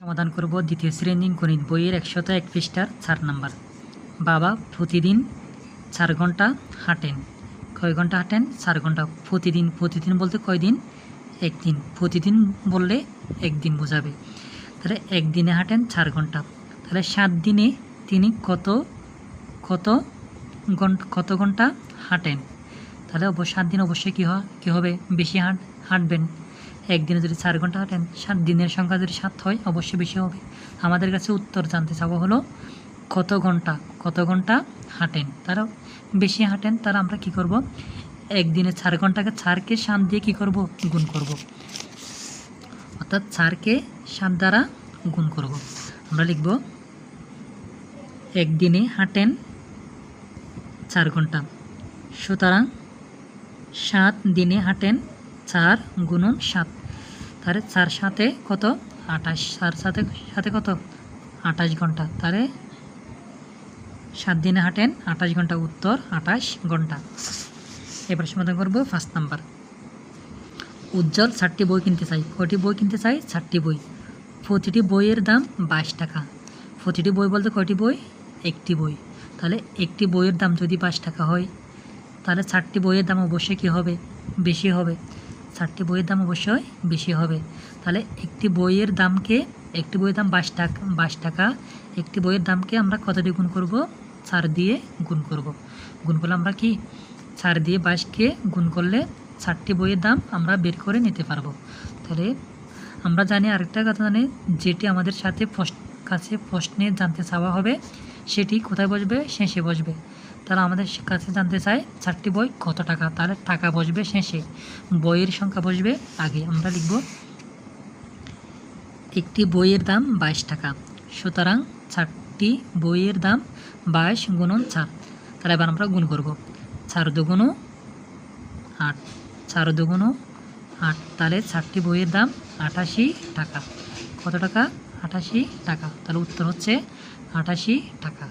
সমাধান করব দ্বিতীয় শ্রেণি গণিত বইয়ের একশত এক পৃষ্ঠার চার নাম্বার। বাবা প্রতিদিন চার ঘণ্টা হাঁটেন। কয় ঘণ্টা হাঁটেন? চার ঘণ্টা। প্রতিদিন প্রতিদিন বলতে কয়দিন একদিন। প্রতিদিন বললে একদিন বোঝাবে। তাহলে একদিনে হাঁটেন চার ঘণ্টা। তাহলে সাত দিনে তিনি কত কত ঘণ্টা কত ঘণ্টা হাঁটেন? তাহলে সাত দিন অবশ্যই কী হয়, কী হবে? বেশি হাঁট, হাঁটবেন। একদিনে যদি চার ঘণ্টা হাঁটেন সাত দিনের সংখ্যা যদি সাত হয়, অবশ্যই বেশি হবে। আমাদের কাছে উত্তর জানতে চাওয়া হলো, কত ঘণ্টা কত ঘণ্টা হাঁটেন? তারা বেশি হাঁটেন, তারা আমরা কি করব? একদিনে চার ঘন্টাকে চারকে সাত দিয়ে কি করব? গুণ করব। অর্থাৎ চারকে সাত দ্বারা গুণ করব। আমরা লিখব, একদিনে হাঁটেন চার ঘণ্টা। সুতরাং সাত দিনে হাঁটেন চার গুণন সাত। তাহলে চার সাথে কত? আঠাশ। চার সাথে সাথে কত? আঠাশ ঘণ্টা। তাহলে সাত দিনে হাঁটেন, আঠাশ ঘণ্টা উত্তর, আঠাশ ঘণ্টা। এবার সমাধান করব ফার্স্ট নাম্বার উজ্জ্বল চারটি বই কিনতে চাই। কয়টি বই কিনতে চাই? চারটি বই। প্রতিটি বইয়ের দাম বাইশ টাকা। প্রতিটি বই বলতে কয়টি বই? একটি বই। তাহলে একটি বইয়ের দাম যদি বাইশ টাকা হয়, তাহলে চারটি বইয়ের দাম অবশ্যই কী হবে? বেশি হবে। চারটি বইয়ের দাম অবশ্যই বেশি হবে। তাহলে একটি বইয়ের দামকে, একটি বইয়ের দাম বাইশ টাকা বাইশ টাকা, একটি বইয়ের দামকে আমরা কত দিয়ে গুণ করব? চার দিয়ে গুণ করব। গুণ করলে আমরা কি? চার দিয়ে বাইশকে গুণ করলে চারটি বইয়ের দাম আমরা বের করে নিতে পারব। তাহলে আমরা জানি আরেকটা কথা জানি, যেটি আমাদের সাথে কাছে প্রশ্নে জানতে চাওয়া হবে সেটি কোথায় বসবে? শেষে বসবে। তারা আমাদের কাছে জানতে চায়, চারটি বই কত টাকা? তাহলে টাকা বসবে শেষে। বইয়ের সংখ্যা বসবে আগে। আমরা লিখব, একটি বইয়ের দাম বাইশ টাকা। সুতরাং চারটি বইয়ের দাম বাইশ গুণন চার। তাহলে এবার আমরা গুণ করব। চার দুগুণ আট। চার দুগুণ আট। তাহলে চারটি বইয়ের দাম আটাশি টাকা। কত টাকা? আটাশি টাকা। তাহলে উত্তর হচ্ছে আটাশি টাকা।